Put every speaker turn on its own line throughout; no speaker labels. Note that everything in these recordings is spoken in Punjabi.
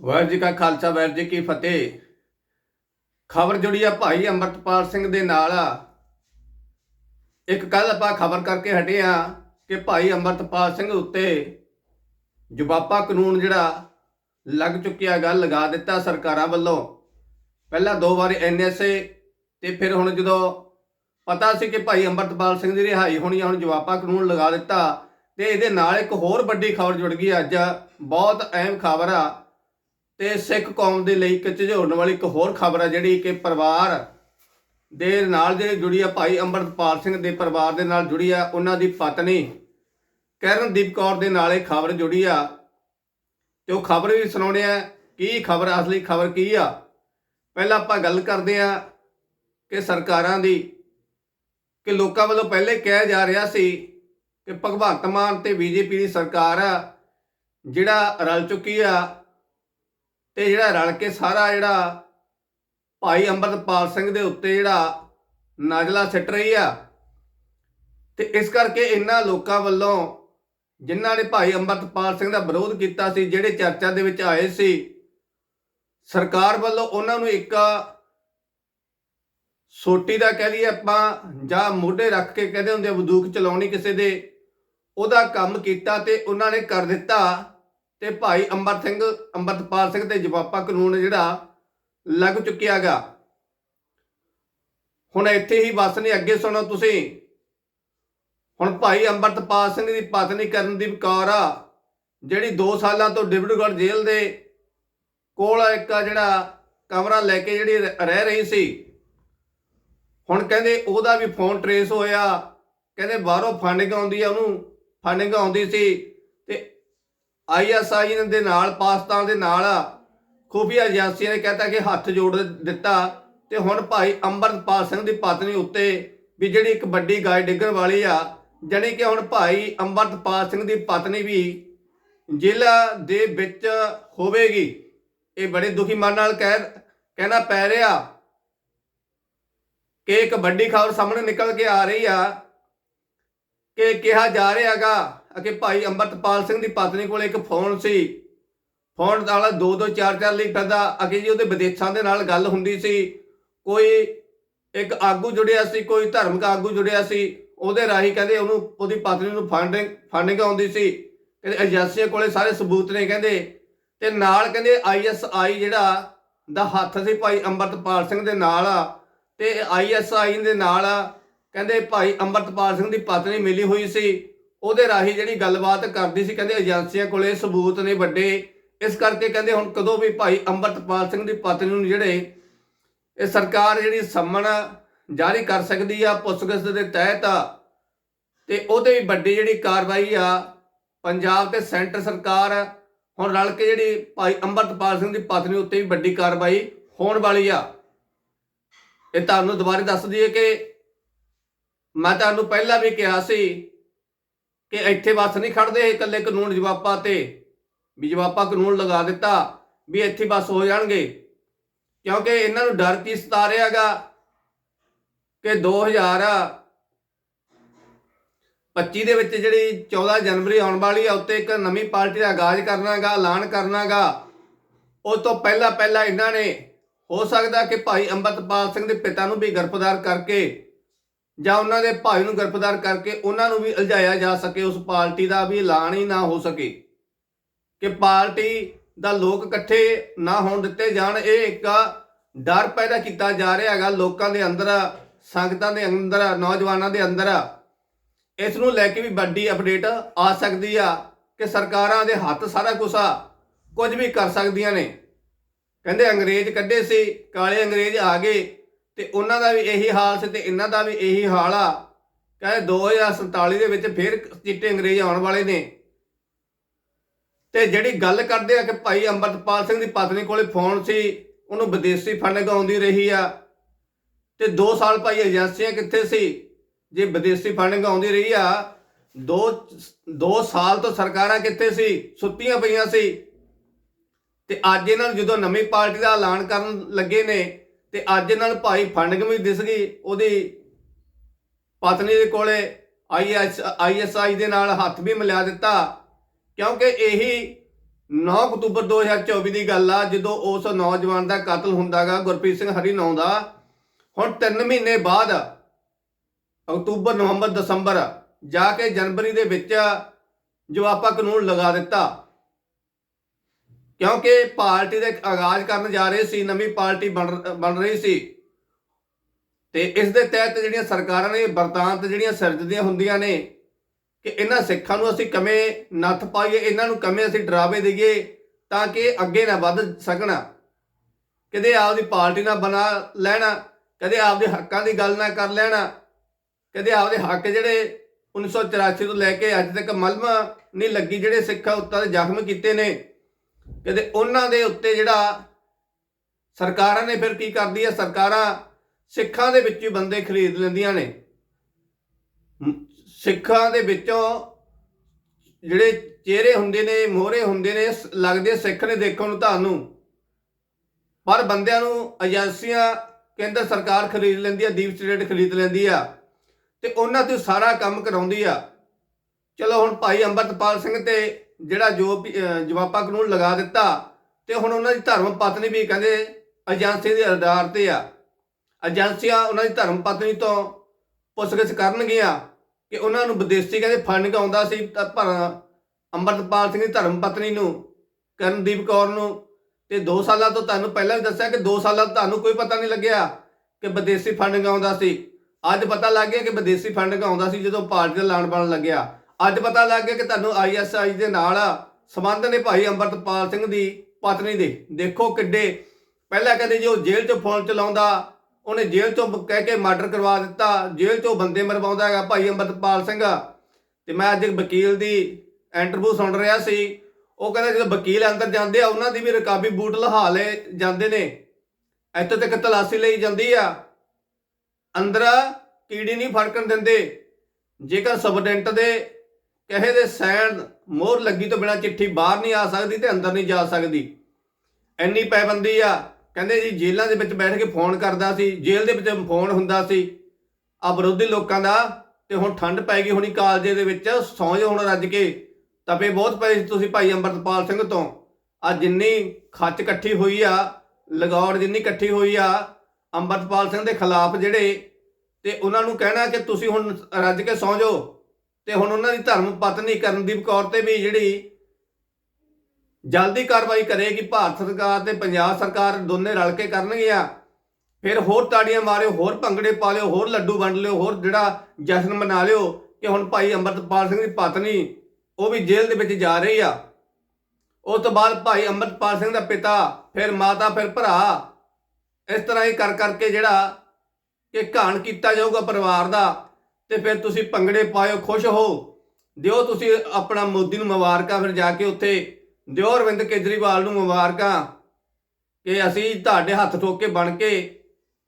ਵਾਹਿਗੁਰੂ ਜੀ ਕਾ ਖਾਲਸਾ, ਵਾਹਿਗੁਰੂ ਜੀ ਕੀ ਫਤਿਹ। ਖਬਰ ਜੁੜੀ ਆ ਭਾਈ ਅੰਮ੍ਰਿਤਪਾਲ ਸਿੰਘ ਦੇ ਨਾਲ ਇੱਕ ਕੱਲ ਆਪਾਂ ਖਬਰ ਕਰਕੇ ਹਟੇ ਆ ਕਿ ਭਾਈ ਅੰਮ੍ਰਿਤਪਾਲ ਸਿੰਘ ਉੱਤੇ ਜਵਾਬਾ ਕਾਨੂੰਨ ਜਿਹੜਾ ਲੱਗ ਚੁੱਕਿਆ ਗੱਲ ਲਗਾ ਦਿੱਤਾ ਸਰਕਾਰਾਂ ਵੱਲੋਂ। ਪਹਿਲਾਂ ਦੋ ਵਾਰ ਐਨਐਸਏ ਤੇ ਫਿਰ ਹੁਣ ਜਦੋਂ ਪਤਾ ਸੀ ਕਿ ਭਾਈ ਅੰਮ੍ਰਿਤਪਾਲ ਸਿੰਘ ਦੀ ਰਿਹਾਈ ਹੋਣੀ ਆ, ਹੁਣ ਜਵਾਬਾ ਕਾਨੂੰਨ ਲਗਾ ਦਿੱਤਾ ਤੇ ਇਹਦੇ ਨਾਲ ਇੱਕ ਹੋਰ ਵੱਡੀ ਖਬਰ ਜੁੜ ਗਈ। ਅੱਜ ਬਹੁਤ ਅਹਿਮ ਖਬਰ ਆ ਤੇ ਸਿੱਖ ਕੌਮ ਦੇ ਲਈ ਇੱਕ ਝਿਜੋੜਨ ਵਾਲੀ ਇੱਕ ਹੋਰ ਖਬਰ ਆ ਜਿਹੜੀ ਕਿ ਪਰਿਵਾਰ ਦੇ ਨਾਲ ਜਿਹੜੀ ਜੁੜੀ ਆ ਭਾਈ ਅੰਮ੍ਰਿਤਪਾਲ ਸਿੰਘ ਦੇ ਪਰਿਵਾਰ ਦੇ ਨਾਲ ਜੁੜੀ ਆ, ਉਹਨਾਂ ਦੀ ਪਤਨੀ ਕਰਨਦੀਪ ਕੌਰ ਦੇ ਨਾਲ ਇਹ ਖਬਰ ਜੁੜੀ ਆ। ਤੇ ਉਹ ਖਬਰ ਵੀ ਸੁਣਾਉਣੇ ਆ, ਕੀ ਖਬਰ ਅਸਲੀ ਖਬਰ ਕੀ ਆ? ਪਹਿਲਾਂ ਆਪਾਂ ਗੱਲ ਕਰਦੇ ਆ ਕਿ ਸਰਕਾਰਾਂ ਦੀ, ਕਿ ਲੋਕਾਂ ਵੱਲੋਂ ਪਹਿਲੇ ਕਿਹਾ ਜਾ ਰਿਹਾ ਸੀ ਕਿ ਭਗਵੰਤ ਮਾਨ ਤੇ ਬੀਜੇਪੀ ਦੀ ਸਰਕਾਰ ਆ, ਜਿਹੜਾ ਰਲ ਚੁੱਕੀ ਆ ਤੇ ਜਿਹੜਾ ਰਲ ਕੇ ਸਾਰਾ ਜਿਹੜਾ ਭਾਈ ਅੰਮ੍ਰਿਤਪਾਲ ਸਿੰਘ ਦੇ ਉੱਤੇ ਜਿਹੜਾ ਨਾਜਲਾ ਸਿੱਟ ਰਹੀ ਆ, ਤੇ ਇਸ ਕਰਕੇ ਇਹਨਾਂ ਲੋਕਾਂ ਵੱਲੋਂ ਜਿਨ੍ਹਾਂ ਨੇ ਭਾਈ ਅੰਮ੍ਰਿਤਪਾਲ ਸਿੰਘ ਦਾ ਵਿਰੋਧ ਕੀਤਾ ਸੀ, ਜਿਹੜੇ ਚਰਚਾ ਦੇ ਵਿੱਚ ਆਏ ਸੀ, ਸਰਕਾਰ ਵੱਲੋਂ ਉਹਨਾਂ ਨੂੰ ਇੱਕ ਸੋਟੀ ਦਾ ਕਹਿ ਲਈਏ ਆਪਾਂ, ਜਾਂ ਮੋਢੇ ਰੱਖ ਕੇ ਕਹਿੰਦੇ ਹੁੰਦੇ ਆ, ਬੰਦੂਕ ਚਲਾਉਣੀ ਕਿਸੇ ਦੇ, ਉਹਦਾ ਕੰਮ ਕੀਤਾ ਤੇ ਉਹਨਾਂ ਨੇ ਕਰ ਦਿੱਤਾ। ਤੇ ਭਾਈ ਅੰਬਰ ਸਿੰਘ ਅੰਮ੍ਰਿਤਪਾਲ ਸਿੰਘ ਤੇ ਜਵਾਪਾ ਕਾਨੂੰਨ ਜਿਹੜਾ ਲੱਗ ਚੁੱਕਿਆਗਾ ਹੁਣ ਇੱਥੇ ਹੀ ਬਸ ਨਹੀਂ ਅੱਗੇ ਸੁਣੋ ਤੁਸੀਂ। ਹੁਣ ਭਾਈ ਅੰਮ੍ਰਿਤਪਾਲ ਸਿੰਘ ਦੀ ਪਤਨੀ ਕਰਨਦੀਪ ਕੌਰ ਆ, ਜਿਹੜੀ 2 ਸਾਲਾਂ ਤੋਂ ਡਿਬੜੂਗੜ੍ਹ ਜੇਲ੍ਹ ਦੇ ਕੋਲ ਇੱਕ ਜਿਹੜਾ ਕਮਰਾ ਲੈ ਕੇ ਜਿਹੜੀ ਰ- ਰਹਿ ਰਹੀ ਸੀ। ਹੁਣ ਕਹਿੰਦੇ ਉਹਦਾ ਵੀ ਫੋਨ ਟਰੇਸ ਹੋਇਆ। ਕਹਿੰਦੇ ਬਾਹਰੋਂ ਫੰਡਿੰਗ ਆਉਂਦੀ ਆ ਉਹਨੂੰ ਫੰਡਿੰਗ ਆਉਂਦੀ ਸੀ। ਆਈਐਸਆਈ ਦੇ ਨਾਲ, ਪਾਕਿਸਤਾਨ ਦੇ ਨਾਲ ਖੂਫੀਆ ਏਜੰਸੀਆਂ ਨੇ ਕਹਿਤਾ ਕਿ ਹੱਥ ਜੋੜ ਦਿੱਤਾ ਤੇ ਹੁਣ ਭਾਈ ਅੰਮ੍ਰਿਤਪਾਲ ਸਿੰਘ ਦੀ ਪਤਨੀ ਉੱਤੇ ਵੀ ਜਿਹੜੀ ਇੱਕ ਵੱਡੀ ਗਾਇ ਡਿੱਗਣ ਵਾਲੀ ਆ, ਜਾਣੀ ਕਿ ਹੁਣ ਭਾਈ ਅੰਮ੍ਰਿਤਪਾਲ ਸਿੰਘ ਦੀ ਪਤਨੀ ਵੀ ਜ਼ਿਲ੍ਹਾ ਦੇ ਵਿੱਚ ਹੋਵੇਗੀ ਇਹ ਬੜੇ ਦੁਖੀ ਮਨ ਨਾਲ ਕਹਿ, ਕਹਿਣਾ ਪੈ ਰਿਹਾ ਕਿ ਇੱਕ ਵੱਡੀ ਖਬਰ ਸਾਹਮਣੇ ਨਿਕਲ ਕੇ ਆ ਰਹੀ ਆ, ਕਿ ਕਿਹਾ ਜਾ ਰਿਹਾ ਹੈਗਾ ਕਿ ਭਾਈ ਅੰਮ੍ਰਿਤਪਾਲ ਸਿੰਘ ਦੀ ਪਤਨੀ ਕੋਲ ਇੱਕ ਫੋਨ ਸੀ। ਫੋਨ ਵਾਲਾ 2-2 4-4 ਲੀਟਰ ਦਾ ਅੱਗੇ ਜੀ ਉਹਦੇ ਵਿਦੇਸ਼ਾਂ ਦੇ ਨਾਲ ਗੱਲ ਹੁੰਦੀ ਸੀ। ਕੋਈ ਇੱਕ ਆਗੂ ਜੁੜਿਆ ਸੀ, ਕੋਈ ਧਰਮਿਕ ਆਗੂ ਜੁੜਿਆ ਸੀ। ਉਹਦੇ ਰਾਹੀਂ ਕਹਿੰਦੇ ਉਹਨੂੰ, ਉਹਦੀ ਪਤਨੀ ਨੂੰ ਫੰਡਿੰਗ ਫੰਡਿੰਗ ਆਉਂਦੀ ਸੀ। ਕਹਿੰਦੇ ਏਜੰਸੀਆਂ ਕੋਲੇ ਸਾਰੇ ਸਬੂਤ ਨੇ ਕਹਿੰਦੇ। ਤੇ ਨਾਲ ਕਹਿੰਦੇ ਆਈਐਸਆਈ ਜਿਹੜਾ ਦਾ ਹੱਥ ਸੀ ਭਾਈ ਅੰਮ੍ਰਿਤਪਾਲ ਸਿੰਘ ਦੇ ਨਾਲ। ਆ ਤੇ ਆਈਐਸਆਈ ਦੇ ਨਾਲ ਕਹਿੰਦੇ ਭਾਈ ਅੰਮ੍ਰਿਤਪਾਲ ਸਿੰਘ ਦੀ ਪਤਨੀ ਮਿਲੀ ਹੋਈ ਸੀ। ਉਹਦੇ ਰਾਹੀਂ ਜਿਹੜੀ ਗੱਲਬਾਤ ਕਰਦੀ ਸੀ, ਕਹਿੰਦੇ ਏਜੰਸੀਆਂ ਕੋਲੇ ਸਬੂਤ ਨੇ ਵੱਡੇ। ਇਸ ਕਰਕੇ ਕਹਿੰਦੇ ਹੁਣ ਕਦੋਂ ਵੀ ਭਾਈ ਅੰਮ੍ਰਿਤਪਾਲ ਸਿੰਘ ਦੀ ਪਤਨੀ ਨੂੰ ਜਿਹੜੇ ਇਹ ਸਰਕਾਰ ਜਿਹੜੀ ਸੰਮਣ ਜਾਰੀ ਕਰ ਸਕਦੀ ਆ ਪੁੱਛਗਿੱਛ ਦੇ ਤਹਿਤ ਆ ਤੇ ਉਹਦੇ ਵੀ ਵੱਡੀ ਜਿਹੜੀ ਕਾਰਵਾਈ ਆ, ਪੰਜਾਬ ਤੇ ਸੈਂਟਰ ਸਰਕਾਰ ਹੁਣ ਰਲ ਕੇ ਜਿਹੜੀ ਭਾਈ ਅੰਮ੍ਰਿਤਪਾਲ ਸਿੰਘ ਦੀ ਪਤਨੀ ਉੱਤੇ ਵੀ ਵੱਡੀ ਕਾਰਵਾਈ ਹੋਣ ਵਾਲੀ ਆ। ਇਹ ਤੁਹਾਨੂੰ ਦੁਬਾਰਾ ਦੱਸ ਦਈਏ ਕਿ ਮੈਂ ਤੁਹਾਨੂੰ ਪਹਿਲਾਂ ਵੀ ਕਿਹਾ ਸੀ ਕਿ ਇੱਥੇ ਬੱਸ ਨਹੀਂ ਖੜਦੇ ਇਕੱਲੇ ਕਾਨੂੰਨ ਜਵਾਬਾਂ ਤੇ ਵੀ ਜਵਾਬਾਂ ਕਾਨੂੰਨ ਲਗਾ ਦਿੱਤਾ ਵੀ ਇੱਥੇ ਬੱਸ ਹੋ ਜਾਣਗੇ। ਕਿਉਂਕਿ ਇਹਨਾਂ ਨੂੰ ਡਰ ਕੀ ਸਤਾ ਰਿਹਾਗਾ ਕਿ 2025 ਦੇ ਵਿੱਚ ਜਿਹੜੀ 14 ਜਨਵਰੀ ਆਉਣ ਵਾਲੀ ਆ, ਉੱਤੇ ਇੱਕ ਨਵੀਂ ਪਾਰਟੀ ਦਾ ਆਗਾਜ਼ ਕਰਨਾਗਾ ਐਲਾਨ ਕਰਨਾਗਾ ਉਹ ਤੋਂ ਪਹਿਲਾਂ ਪਹਿਲਾਂ ਇਹਨਾਂ ਨੇ, ਹੋ ਸਕਦਾ ਕਿ ਭਾਈ ਅੰਮ੍ਰਿਤਪਾਲ ਸਿੰਘ ਦੇ ਪਿਤਾ ਨੂੰ ਵੀ ਗ੍ਰਿਫਤਾਰ ਕਰਕੇ ਜਾਂ ਉਹਨਾਂ ਦੇ ਭਾਈ ਨੂੰ ਗ੍ਰਿਫਤਾਰ ਕਰਕੇ ਉਹਨਾਂ ਨੂੰ ਵੀ ਉਲਝਾਇਆ ਜਾ ਸਕੇ, ਉਸ ਪਾਰਟੀ ਦਾ ਵੀ ਐਲਾਨ ਹੀ ਨਾ ਹੋ ਸਕੇ। ਕਿ ਪਾਰਟੀ ਦਾ ਲੋਕ ਇਕੱਠੇ ਨਾ ਹੋਣ ਦਿੱਤੇ ਜਾਣ, ਇਹ ਇੱਕ ਡਰ ਪੈਦਾ ਕੀਤਾ ਜਾ ਰਿਹਾ ਹੈਗਾ ਲੋਕਾਂ ਦੇ ਅੰਦਰ, ਸੰਗਤਾਂ ਦੇ ਅੰਦਰ, ਨੌਜਵਾਨਾਂ ਦੇ ਅੰਦਰ। ਇਸ ਨੂੰ ਲੈ ਕੇ ਵੀ ਵੱਡੀ ਅਪਡੇਟ ਆ ਸਕਦੀ ਆ ਕਿ ਸਰਕਾਰਾਂ ਦੇ ਹੱਥ ਸਾਰਾ ਕੁਝ ਆ, ਕੁਝ ਵੀ ਕਰ ਸਕਦੀਆਂ ਨੇ। ਕਹਿੰਦੇ ਅੰਗਰੇਜ਼ ਕੱਢੇ ਸੀ, ਕਾਲੇ ਅੰਗਰੇਜ਼ ਆ ਗਏ। ਤੇ ਉਹਨਾਂ ਦਾ ਵੀ ਇਹੀ ਹਾਲ ਸੀ ਤੇ ਇਹਨਾਂ ਦਾ ਵੀ ਇਹੀ ਹਾਲ ਆ। ਕਹਿੰਦੇ 2047 ਦੇ ਵਿੱਚ ਫਿਰ ਚਿੱਟੇ ਅੰਗਰੇਜ਼ ਆਉਣ ਵਾਲੇ ਨੇ। ਤੇ ਜਿਹੜੀ ਗੱਲ ਕਰਦੇ ਆ ਕਿ ਭਾਈ ਅੰਮ੍ਰਿਤਪਾਲ ਸਿੰਘ ਦੀ ਪਤਨੀ ਕੋਲੇ ਫੋਨ ਸੀ, ਉਹਨੂੰ ਵਿਦੇਸ਼ੀ ਫੰਡ ਗਾਉਂਦੀ ਰਹੀ ਆ। ਤੇ 2 ਸਾਲ ਭਾਈ ਏਜੰਸੀਆਂ ਕਿੱਥੇ ਸੀ, ਜੇ ਵਿਦੇਸ਼ੀ ਫੰਡ ਗਾਉਂਦੀ ਰਹੀ ਆ 2 2 ਸਾਲ ਤੋਂ ਸਰਕਾਰਾਂ ਕਿੱਥੇ ਸੀ, ਸੁੱਤੀਆਂ ਪਈਆਂ ਸੀ। ਤੇ ਅੱਜ ਇਹਨਾਂ ਨੂੰ ਜਦੋਂ ਨਵੀਂ ਪਾਰਟੀ ਦਾ ਐਲਾਨ ਕਰਨ ਲੱਗੇ ਨੇ ਤੇ ਅੱਜ ਇਹਨਾਂ ਨੂੰ ਭਾਈ ਫੰਡਿੰਗ ਵੀ ਦਿਸ ਗਈ, ਉਹਦੀ ਪਤਨੀ ਦੇ ਕੋਲੇ ਆਈਐਸ ਆਈਐਸਆਈ ਦੇ ਨਾਲ ਹੱਥ ਵੀ ਮਿਲਾ ਦਿੱਤਾ। ਕਿਉਂਕਿ ਇਹੀ 9 ਅਕਤੂਬਰ 2024 ਦੀ ਗੱਲ ਆ, ਜਦੋਂ ਉਸ ਨੌਜਵਾਨ ਦਾ ਕਤਲ ਹੁੰਦਾਗਾ, ਗੁਰਪ੍ਰੀਤ ਸਿੰਘ ਹਰੀ ਨੌ ਦਾ। ਹੁਣ 3 ਮਹੀਨੇ ਬਾਅਦ, ਅਕਤੂਬਰ, ਨਵੰਬਰ, ਦਸੰਬਰ, ਜਾ ਕੇ ਜਨਵਰੀ ਦੇ ਵਿੱਚ ਜੋ ਆਪਾਂ ਕਾਨੂੰਨ ਲਗਾ ਦਿੱਤਾ। ਕਿਉਂਕਿ ਪਾਰਟੀ ਦੇ ਆਗਾਜ਼ ਕਰਨ ਜਾ ਰਹੇ ਸੀ, ਨਵੀਂ ਪਾਰਟੀ ਬਣ ਬਣ ਰਹੀ ਸੀ। ਤੇ ਇਸ ਦੇ ਤਹਿਤ ਜਿਹੜੀਆਂ ਸਰਕਾਰਾਂ ਨੇ ਵਰਤਾਂਤ ਜਿਹੜੀਆਂ ਸਿਰਜਦੀਆਂ ਹੁੰਦੀਆਂ ਨੇ ਕਿ ਇਹਨਾਂ ਸਿੱਖਾਂ ਨੂੰ ਅਸੀਂ ਕਮੇ ਨੱਥ ਪਾਈਏ, ਇਹਨਾਂ ਨੂੰ ਕਮੇ ਅਸੀਂ ਡਰਾਵੇ ਦਈਏ ਤਾਂ ਕਿ ਇਹ ਅੱਗੇ ਨਾ ਵੱਧ ਸਕਣ। ਕਦੇ ਆਪਦੀ ਪਾਰਟੀ ਨਾ ਬਣਾ ਲੈਣਾ, ਕਦੇ ਆਪਦੇ ਹੱਕਾਂ ਦੀ ਗੱਲ ਨਾ ਕਰ ਲੈਣਾ, ਕਦੇ ਆਪਦੇ ਹੱਕ ਜਿਹੜੇ 1984 ਤੋਂ ਲੈ ਕੇ ਅੱਜ ਤੱਕ ਮਲਮ ਨਹੀਂ ਲੱਗੀ ਜਿਹੜੇ ਸਿੱਖਾਂ ਉੱਤੇ ਜ਼ਖਮ ਕੀਤੇ ਨੇ। ਕਦੇ ਉਹਨਾਂ ਦੇ ਉੱਤੇ ਜਿਹੜਾ ਸਰਕਾਰਾਂ ਨੇ ਫਿਰ ਕੀ ਕਰਦੀ ਹੈ ਸਰਕਾਰਾਂ ਸਿੱਖਾਂ ਦੇ ਵਿੱਚ ਹੀ ਬੰਦੇ ਖਰੀਦ ਲੈਂਦੀਆਂ ਨੇ। ਸਿੱਖਾਂ ਦੇ ਵਿੱਚੋਂ ਜਿਹੜੇ ਚਿਹਰੇ ਹੁੰਦੇ ਨੇ, ਮੋਹਰੇ ਹੁੰਦੇ ਨੇ ਲੱਗਦੇ ਸਿੱਖ ਨੇ ਦੇਖਣ ਨੂੰ ਤੁਹਾਨੂੰ। ਪਰ ਬੰਦਿਆਂ ਨੂੰ ਏਜੰਸੀਆਂ ਕੇਂਦਰ ਸਰਕਾਰ ਖਰੀਦ ਲੈਂਦੀ ਆ ਦੀਪ ਸਟੇਟ ਖਰੀਦ ਲੈਂਦੀ ਆ। ਤੇ ਉਹਨਾਂ ਤੋਂ ਸਾਰਾ ਕੰਮ ਕਰਾਉਂਦੀ ਆ। ਚਲੋ ਹੁਣ ਭਾਈ ਅੰਮ੍ਰਿਤਪਾਲ ਸਿੰਘ ਤੇ ਜਿਹੜਾ ਜੋ ਵੀ, ਜਵਾਬਾ ਕਾਨੂੰਨ ਲਗਾ ਦਿੱਤਾ ਤੇ ਹੁਣ ਉਹਨਾਂ ਦੀ ਧਰਮ ਪਤਨੀ ਵੀ ਕਹਿੰਦੇ ਏਜੰਸੀ ਦੇ ਆਧਾਰ ਤੇ ਆ। ਏਜੰਸੀਆਂ ਉਹਨਾਂ ਦੀ ਧਰਮ ਪਤਨੀ ਤੋਂ ਪੁੱਛਗਿੱਛ ਕਰਨਗੀਆਂ ਕਿ ਉਹਨਾਂ ਨੂੰ ਵਿਦੇਸ਼ੀ ਕਹਿੰਦੇ ਫੰਡ ਆਉਂਦਾ ਸੀ ਪਰ ਅੰਮ੍ਰਿਤਪਾਲ ਸਿੰਘ ਦੀ ਧਰਮ ਪਤਨੀ ਨੂੰ ਕਰਨਦੀਪ ਕੌਰ ਨੂੰ ਤੇ 2 ਸਾਲਾਂ ਤੋਂ ਤੁਹਾਨੂੰ ਪਹਿਲਾਂ ਵੀ ਦੱਸਿਆ ਕਿ 2 ਸਾਲਾਂ ਤੋਂ ਤੁਹਾਨੂੰ ਕੋਈ ਪਤਾ ਨਹੀਂ ਲੱਗਿਆ ਕਿ ਵਿਦੇਸ਼ੀ ਫੰਡ ਆਉਂਦਾ ਸੀ। ਅੱਜ ਪਤਾ ਲੱਗ ਗਿਆ ਕਿ ਵਿਦੇਸ਼ੀ ਫੰਡ ਆਉਂਦਾ ਸੀ ਜਦੋਂ ਪਾਰਟੀ ਦਾ ਐਲਾਨ ਬਣ ਲੱਗਿਆ। ਅੱਜ ਪਤਾ ਲੱਗ ਗਿਆ ਕਿ ਤੁਹਾਨੂੰ ਆਈਐਸਆਈ ਦੇ ਨਾਲ ਸੰਬੰਧ ਨੇ ਭਾਈ ਅੰਮ੍ਰਿਤਪਾਲ ਸਿੰਘ ਦੀ ਪਤਨੀ ਦੇ। ਦੇਖੋ ਕਿੱਡੇ। ਪਹਿਲਾਂ ਕਹਿੰਦੇ ਜੀ ਉਹ ਜੇਲ੍ਹ ਚੋਂ ਫੋਨ ਚਲਾਉਂਦਾ, ਉਹਨੇ ਜੇਲ੍ਹ 'ਚੋਂ ਕਹਿ ਕੇ ਮਰਡਰ ਕਰਵਾ ਦਿੱਤਾ, ਜੇਲ੍ਹ 'ਚੋਂ ਬੰਦੇ ਮਰਵਾਉਂਦਾ ਹੈਗਾ ਭਾਈ ਅੰਮ੍ਰਿਤਪਾਲ ਸਿੰਘ। ਤੇ ਮੈਂ ਅੱਜ ਵਕੀਲ ਦੀ ਇੰਟਰਵਿਊ ਸੁਣ ਰਿਹਾ ਸੀ। ਉਹ ਕਹਿੰਦਾ ਜਦੋਂ ਵਕੀਲ ਅੰਦਰ ਜਾਂਦੇ ਆ, ਉਹਨਾਂ ਦੀ ਵੀ ਰਕਾਬੀ ਬੂਟ ਲਹਾ ਲਏ ਜਾਂਦੇ ਨੇ। ਇੱਥੇ ਤੱਕ ਤਲਾਸ਼ੀ ਲਈ ਜਾਂਦੀ ਆ। ਅੰਦਰ ਕੀੜੀ ਨਹੀਂ ਫੜਕਣ ਦਿੰਦੇ। ਜੇਕਰ ਸਬਡੈਂਟ ਦੇ ਕਹੇ ਦੇ ਸੈਨ ਮੋਹਰ ਲੱਗੀ ਤੋਂ ਬਿਨਾ ਚਿੱਠੀ ਬਾਹਰ ਨਹੀਂ ਆ ਸਕਦੀ ਤੇ ਅੰਦਰ ਨਹੀਂ ਜਾ ਸਕਦੀ। ਇੰਨੀ ਪਾਬੰਦੀ ਆ। ਕਹਿੰਦੇ ਜੀ ਜੇਲ੍ਹਾਂ ਦੇ ਵਿੱਚ ਬੈਠ ਕੇ ਫੋਨ ਕਰਦਾ ਸੀ, ਜੇਲ੍ਹ ਦੇ ਵਿੱਚ ਫੋਨ ਹੁੰਦਾ ਸੀ। ਆ ਵਿਰੋਧੀ ਲੋਕਾਂ ਦਾ ਤੇ ਹੁਣ ਠੰਡ ਪੈ ਗਈ ਹੋਣੀ ਕਾਲਜੇ ਦੇ ਵਿੱਚ, ਸੌਂ ਹੁਣ ਰੱਜ ਕੇ। ਤਪੇ ਬਹੁਤ ਪਏ ਸੀ ਤੁਸੀਂ ਭਾਈ ਅੰਮ੍ਰਿਤਪਾਲ ਸਿੰਘ ਤੋਂ। ਆ ਜਿੰਨੀ ਖੱਚ ਇਕੱਠੀ ਹੋਈ ਆ, ਲਗੌੜ ਜਿੰਨੀ ਇਕੱਠੀ ਹੋਈ ਆ, ਅੰਮ੍ਰਿਤਪਾਲ ਸਿੰਘ ਦੇ ਖਿਲਾਫ ਜਿਹੜੇ, ਤੇ ਉਹਨਾਂ ਨੂੰ ਕਹਿਣਾ ਕਿ ਤੁਸੀਂ ਹੁਣ ਰੱਜ ਕੇ ਸੌਂ ਜਾਓ। ਤੇ ਹੁਣ ਉਹਨਾਂ ਦੀ ਧਰਮ ਪਤਨੀ ਕਰਨਦੀਪ ਕੌਰ ਤੇ ਵੀ ਜਿਹੜੀ ਜਲਦੀ ਕਾਰਵਾਈ ਕਰੇਗੀ, ਭਾਰਤ ਸਰਕਾਰ ਤੇ ਪੰਜਾਬ ਸਰਕਾਰ ਦੋਨੇ ਰਲ ਕੇ ਕਰਨਗੀਆਂ। ਫਿਰ ਹੋਰ ਤਾੜੀਆਂ ਮਾਰਿਓ, ਹੋਰ ਭੰਗੜੇ ਪਾ ਲਿਓ, ਹੋਰ ਲੱਡੂ ਵੰਡ ਲਿਓ, ਹੋਰ ਜਿਹੜਾ ਜਸ਼ਨ ਮਨਾ ਲਿਓ ਕਿ ਹੁਣ ਭਾਈ ਅੰਮ੍ਰਿਤਪਾਲ ਸਿੰਘ ਦੀ ਪਤਨੀ ਉਹ ਵੀ ਜੇਲ੍ਹ ਦੇ ਵਿੱਚ ਜਾ ਰਹੀ ਆ। ਉਸ ਤੋਂ ਬਾਅਦ ਭਾਈ ਅੰਮ੍ਰਿਤਪਾਲ ਸਿੰਘ ਦਾ ਪਿਤਾ, ਫਿਰ ਮਾਤਾ, ਫਿਰ ਭਰਾ, ਇਸ ਤਰ੍ਹਾਂ ਹੀ ਕਰ ਕਰਕੇ ਜਿਹੜਾ ਕਿ ਘਾਣ ਕੀਤਾ ਜਾਊਗਾ ਪਰਿਵਾਰ ਦਾ। ਤੇ ਫਿਰ ਤੁਸੀਂ ਭੰਗੜੇ ਪਾਇਓ, ਖੁਸ਼ ਹੋ। ਦਿਓ ਤੁਸੀਂ ਆਪਣਾ ਮੋਦੀ ਨੂੰ ਮੁਬਾਰਕਾਂ ਫਿਰ ਜਾ ਕੇ ਉੱਥੇ। ਦਿਓ ਅਰਵਿੰਦ ਕੇਜਰੀਵਾਲ ਨੂੰ ਮੁਬਾਰਕਾਂ ਕਿ ਅਸੀਂ ਤੁਹਾਡੇ ਹੱਥ ਠੋਕ ਕੇ ਬਣ ਕੇ,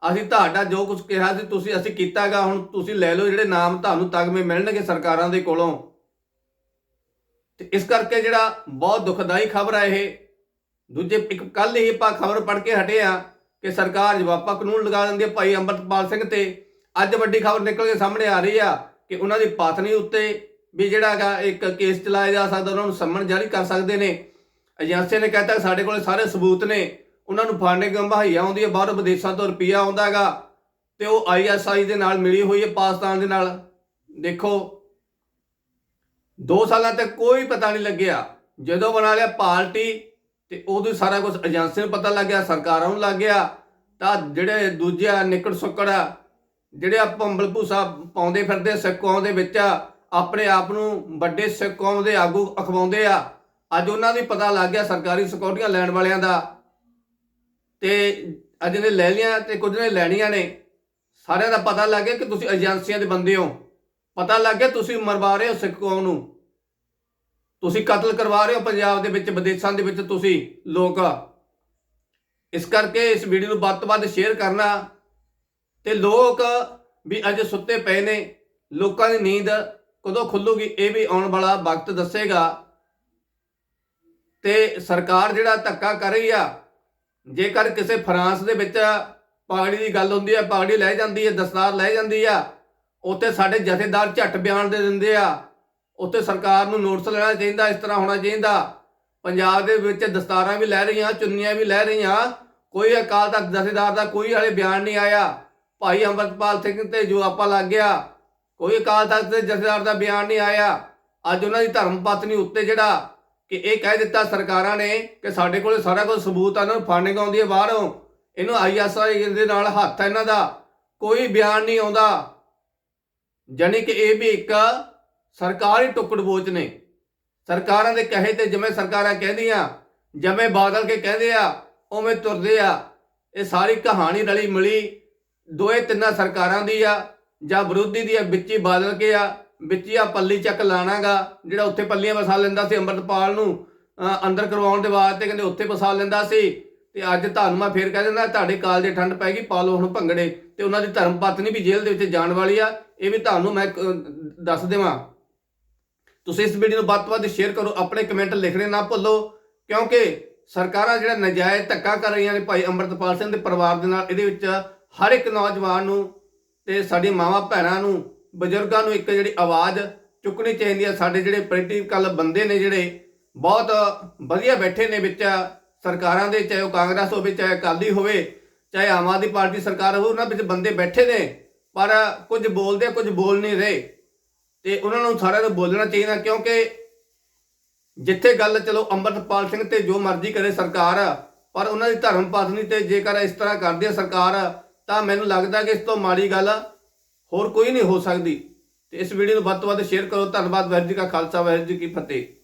ਅਸੀਂ ਤੁਹਾਡਾ ਜੋ ਕੁਝ ਕਿਹਾ ਸੀ ਤੁਸੀਂ, ਅਸੀਂ ਕੀਤਾਗਾ, ਹੁਣ ਤੁਸੀਂ ਲੈ ਲਓ ਜਿਹੜੇ ਨਾਮ ਤੁਹਾਨੂੰ ਤਗਮੇ ਮਿਲਣਗੇ ਸਰਕਾਰਾਂ ਦੇ ਕੋਲੋਂ। ਤੇ ਇਸ ਕਰਕੇ ਜਿਹੜਾ ਬਹੁਤ ਦੁਖਦਾਈ ਖਬਰ ਹੈ ਇਹ। ਦੂਜੇ ਇੱਕ ਕੱਲ ਹੀ ਆਪਾਂ ਖਬਰ ਪੜ੍ਹ ਕੇ ਹਟੇ ਆ ਕਿ ਸਰਕਾਰ ਜਵਾਬਾ ਕਾਨੂੰਨ ਲਗਾ ਦਿੰਦੀ ਹੈ ਭਾਈ ਅੰਮ੍ਰਿਤਪਾਲ ਸਿੰਘ ਤੇ। ਅੱਜ ਵੱਡੀ ਖਬਰ ਨਿਕਲ ਕੇ ਸਾਹਮਣੇ ਆ ਰਹੀ ਆ ਕਿ ਉਹਨਾਂ ਦੀ ਪਤਨੀ ਉੱਤੇ ਵੀ ਜਿਹੜਾ ਹੈਗਾ ਇੱਕ ਕੇਸ ਚਲਾਇਆ ਜਾ ਸਕਦਾ ਉਹਨਾਂ ਨੂੰ ਸੰਮਨ ਜਾਰੀ ਕਰ ਸਕਦੇ ਨੇ। ਏਜੰਸੀ ਨੇ ਕਹਿਤਾ ਸਾਡੇ ਕੋਲ ਸਾਰੇ ਸਬੂਤ ਨੇ। ਉਹਨਾਂ ਨੂੰ ਫੰਡਿੰਗ ਮੁਹੱਈਆ ਆਉਂਦੀ ਹੈ ਬਾਹਰੋਂ ਵਿਦੇਸ਼ਾਂ ਤੋਂ ਰੁਪਈਆ ਆਉਂਦਾ ਹੈਗਾ ਤੇ ਉਹ ਆਈਐਸਆਈ ਦੇ ਨਾਲ ਮਿਲੀ ਹੋਈ ਹੈ ਪਾਕਿਸਤਾਨ ਦੇ ਨਾਲ। ਦੇਖੋ 2 ਸਾਲਾਂ ਤੱਕ ਕੋਈ ਪਤਾ ਨਹੀਂ ਲੱਗਿਆ। ਜਦੋਂ ਬਣਾ ਲਿਆ ਪਾਰਟੀ ਤੇ ਉਦੋਂ ਸਾਰਾ ਕੁਝ ਏਜੰਸੀ ਨੂੰ ਪਤਾ ਲੱਗ ਗਿਆ ਸਰਕਾਰਾਂ ਨੂੰ ਲੱਗ ਗਿਆ। ਤਾਂ ਜਿਹੜੇ ਦੂਜੇ ਆ ਨਿਕੜ ਸੁੱਕੜ ਆ, ਜਿਹੜੇ ਆ ਭੰਬਲ ਭੂਸਾ ਪਾਉਂਦੇ ਫਿਰਦੇ ਸਿੱਖ ਕੌਮ ਦੇ ਵਿੱਚ ਆਪਣੇ ਆਪ ਨੂੰ ਵੱਡੇ ਸਿੱਖ ਕੌਮ ਦੇ ਆਗੂ ਅਖਵਾਉਂਦੇ ਆ। ਅੱਜ ਉਹਨਾਂ ਦੀ ਪਤਾ ਲੱਗ ਗਿਆ ਸਰਕਾਰੀ ਸਿਕਿਉਰਟੀਆਂ ਲੈਣ ਵਾਲਿਆਂ ਦਾ। ਤੇ ਅੱਜ ਨੇ ਲੈ ਲਿਆ ਤੇ ਕੁਝ ਨੇ ਲੈਣੀਆਂ ਨੇ। ਸਾਰਿਆਂ ਦਾ ਪਤਾ ਲੱਗ ਗਿਆ ਕਿ ਤੁਸੀਂ ਏਜੰਸੀਆਂ ਦੇ ਬੰਦੇ ਹੋ। ਪਤਾ ਲੱਗ ਗਿਆ ਤੁਸੀਂ ਮਰਵਾ ਰਹੇ ਹੋ ਸਿੱਖ ਕੌਮ ਨੂੰ। ਤੁਸੀਂ ਕਤਲ ਕਰਵਾ ਰਹੇ ਹੋ ਪੰਜਾਬ ਦੇ ਵਿੱਚ, ਵਿਦੇਸ਼ਾਂ ਦੇ ਵਿੱਚ ਤੁਸੀਂ ਲੋਕ। ਇਸ ਕਰਕੇ ਇਸ ਵੀਡੀਓ ਨੂੰ ਵੱਧ ਤੋਂ ਵੱਧ ਸ਼ੇਅਰ ਕਰਨਾ। ਤੇ ਲੋਕ ਵੀ ਅੱਜ ਸੁੱਤੇ ਪਏ ਨੇ। ਲੋਕਾਂ ਦੀ ਨੀਂਦ ਕਦੋਂ ਖੁੱਲੂਗੀ ਇਹ ਵੀ ਆਉਣ ਵਾਲਾ ਵਕਤ ਦੱਸੇਗਾ। ਤੇ ਸਰਕਾਰ ਜਿਹੜਾ ਧੱਕਾ ਕਰ ਰਹੀ ਆ, ਜੇਕਰ ਕਿਸੇ ਫਰਾਂਸ ਦੇ ਵਿੱਚ ਪਾਗੜੀ ਦੀ ਗੱਲ ਹੁੰਦੀ ਹੈ ਪਾਗੜੀ ਲੈ ਜਾਂਦੀ ਹੈ ਦਸਤਾਰ ਲੈ ਜਾਂਦੀ ਆ, ਉੱਥੇ ਸਾਡੇ ਜਥੇਦਾਰ ਝੱਟ ਬਿਆਨ ਦੇ ਦਿੰਦੇ ਆ। ਉੱਥੇ ਸਰਕਾਰ ਨੂੰ ਨੋਟਿਸ ਲੈਣਾ ਚਾਹੀਦਾ, ਇਸ ਤਰ੍ਹਾਂ ਹੋਣਾ ਚਾਹੀਦਾ। ਪੰਜਾਬ ਦੇ ਵਿੱਚ ਦਸਤਾਰਾਂ ਵੀ ਲੈ ਰਹੀਆਂ, ਚੁੰਨੀਆਂ ਵੀ ਲੈ ਰਹੀਆਂ। ਕੋਈ ਅਕਾਲ ਤਖਤ ਜਥੇਦਾਰ ਦਾ ਕੋਈ ਹਾਲੇ ਬਿਆਨ ਨਹੀਂ ਆਇਆ। ਭਾਈ ਅੰਮ੍ਰਿਤਪਾਲ ਸਿੰਘ ਤੇ ਜੋ ਆਪਾਂ ਲੱਗ ਗਿਆ। ਕੋਈ ਅਕਾਲ ਤਖਤ ਦੇ ਜਥੇਦਾਰ ਦਾ ਬਿਆਨ ਨਹੀਂ ਆਇਆ। ਅੱਜ ਉਹਨਾਂ ਦੀ ਧਰਮ ਪਤਨੀ ਉੱਤੇ ਜਿਹੜਾ ਕਿ ਇਹ ਕਹਿ ਦਿੱਤਾ ਸਰਕਾਰਾਂ ਨੇ ਕਿ ਸਾਡੇ ਕੋਲ ਸਾਰਾ ਕੁਝ ਸਬੂਤ ਆ, ਇਹਨਾਂ ਨੂੰ ਫੰਡਿੰਗ ਆਉਂਦੀ ਹੈ ਬਾਹਰੋਂ। ਇਹਨੂੰ ਆਈਐਸਆਈ ਦੇ ਨਾਲ ਹੱਥ ਹੈ ਇਹਨਾਂ ਦਾ। ਕੋਈ ਬਿਆਨ ਨਹੀਂ ਆਉਂਦਾ। ਜਾਣੀ ਕਿ ਇਹ ਵੀ ਇੱਕ ਸਰਕਾਰੀ ਟੁਕੜ ਬੋਚ ਨੇ। ਸਰਕਾਰਾਂ ਦੇ ਕਹੇ ਤੇ ਜਿਵੇਂ ਸਰਕਾਰਾਂ ਕਹਿੰਦੀਆਂ, ਜਿਵੇਂ ਬਾਦਲ ਕੇ ਕਹਿੰਦੇ ਆ, ਉਵੇਂ ਤੁਰਦੇ ਆ। ਇਹ ਸਾਰੀ ਕਹਾਣੀ ਰਲੀ ਮਿਲੀ ਦੋਏ ਤਿੰਨਾਂ ਸਰਕਾਰਾਂ ਦੀ ਆ, ਜਾਂ ਵਿਰੋਧੀ ਦੀ ਆ, ਵਿੱਚ ਹੀ ਬਾਦਲ ਕੇ ਆ, ਵਿੱਚ ਹੀ ਆ ਪੱਲੀ ਚੱਕ ਲਾਣਾਗਾ, ਜਿਹੜਾ ਉੱਥੇ ਪੱਲੀਆਂ ਵਸਾ ਲੈਂਦਾ ਸੀ ਅੰਮ੍ਰਿਤਪਾਲ ਨੂੰ ਅੰਦਰ ਕਰਵਾਉਣ ਦੇ ਵਾਸਤੇ ਕਹਿੰਦੇ ਉੱਥੇ ਵਸਾ ਲੈਂਦਾ ਸੀ। ਤੇ ਅੱਜ ਤੁਹਾਨੂੰ ਮੈਂ ਫੇਰ ਕਹਿ ਦਿੰਦਾ, ਤੁਹਾਡੇ ਕਾਲਜੇ ਠੰਡ ਪੈ ਗਈ, ਪਾ ਲਓ ਹੁਣ ਭੰਗੜੇ, ਤੇ ਉਹਨਾਂ ਦੀ ਧਰਮ ਪਤਨੀ ਵੀ ਜੇਲ੍ਹ ਦੇ ਵਿੱਚ ਜਾਣ ਵਾਲੀ ਆ, ਇਹ ਵੀ ਤੁਹਾਨੂੰ ਮੈਂ ਦੱਸ ਦੇਵਾਂ। ਤੁਸੀਂ ਇਸ ਵੀਡੀਓ ਨੂੰ ਵੱਧ ਤੋਂ ਵੱਧ ਸ਼ੇਅਰ ਕਰੋ, ਆਪਣੇ ਕਮੈਂਟ ਲਿਖਣੇ ਨਾ ਭੁੱਲੋ, ਕਿਉਂਕਿ ਸਰਕਾਰਾਂ ਜਿਹੜਾ ਨਜਾਇਜ਼ ਧੱਕਾ ਕਰ ਰਹੀਆਂ ਨੇ ਭਾਈ ਅੰਮ੍ਰਿਤਪਾਲ ਸਿੰਘ ਦੇ ਪਰਿਵਾਰ ਦੇ ਨਾਲ, ਇਹਦੇ ਵਿੱਚ ਹਰ ਇੱਕ ਨੌਜਵਾਨ ਨੂੰ ਤੇ ਸਾਡੀ ਮਾਵਾਂ ਭੈਣਾਂ ਨੂੰ, ਬਜ਼ੁਰਗਾਂ ਨੂੰ ਇੱਕ ਜਿਹੜੀ ਆਵਾਜ਼ ਚੁੱਕਣੀ ਚਾਹੀਦੀ ਹੈ। ਸਾਡੇ ਜਿਹੜੇ ਪੋਲੀਟੀਕਲ ਬੰਦੇ ਨੇ ਜਿਹੜੇ ਬਹੁਤ ਵਧੀਆ ਬੈਠੇ ਨੇ ਵਿੱਚ, ਸਰਕਾਰਾਂ ਦੇ, ਚਾਹੇ ਉਹ ਕਾਂਗਰਸ ਹੋਵੇ, ਚਾਹੇ ਅਕਾਲੀ ਹੋਵੇ, ਚਾਹੇ ਆਮ ਆਦਮੀ ਪਾਰਟੀ ਸਰਕਾਰ ਹੋਵੇ, ਉਹਨਾਂ ਵਿੱਚ ਬੰਦੇ ਬੈਠੇ ਨੇ, ਪਰ ਕੁਝ ਬੋਲਦੇ ਕੁਝ ਬੋਲ ਨਹੀਂ ਰਹੇ। ਤੇ ਉਹਨਾਂ ਨੂੰ ਸਾਰਿਆਂ ਨੂੰ ਬੋਲਣਾ ਚਾਹੀਦਾ, ਕਿਉਂਕਿ ਜਿੱਥੇ ਗੱਲ ਚਲੋ ਅੰਮ੍ਰਿਤਪਾਲ ਸਿੰਘ ਤੇ ਜੋ ਮਰਜ਼ੀ ਕਰੇ ਸਰਕਾਰ, ਪਰ ਉਹਨਾਂ ਦੀ ਧਰਮ ਪਤਨੀ ਤੇ ਜੇਕਰ ਇਸ ਤਰ੍ਹਾਂ ਕਰਦੀ ਹੈ ਸਰਕਾਰ ਤਾਂ ਮੈਨੂੰ ਲੱਗਦਾ ਕਿ ਇਸ ਤੋਂ ਮਾੜੀ ਗੱਲ ਹੋਰ ਕੋਈ ਨਹੀਂ ਹੋ ਸਕਦੀ। ਤੇ ਇਸ ਵੀਡੀਓ ਨੂੰ ਵੱਧ ਤੋਂ ਵੱਧ ਸ਼ੇਅਰ ਕਰੋ। ਧੰਨਵਾਦ, ਵਾਹਿਗੁਰੂ ਜੀ ਕਾ ਖਾਲਸਾ, ਵਾਹਿਗੁਰੂ ਜੀ ਕੀ ਫਤਿਹ।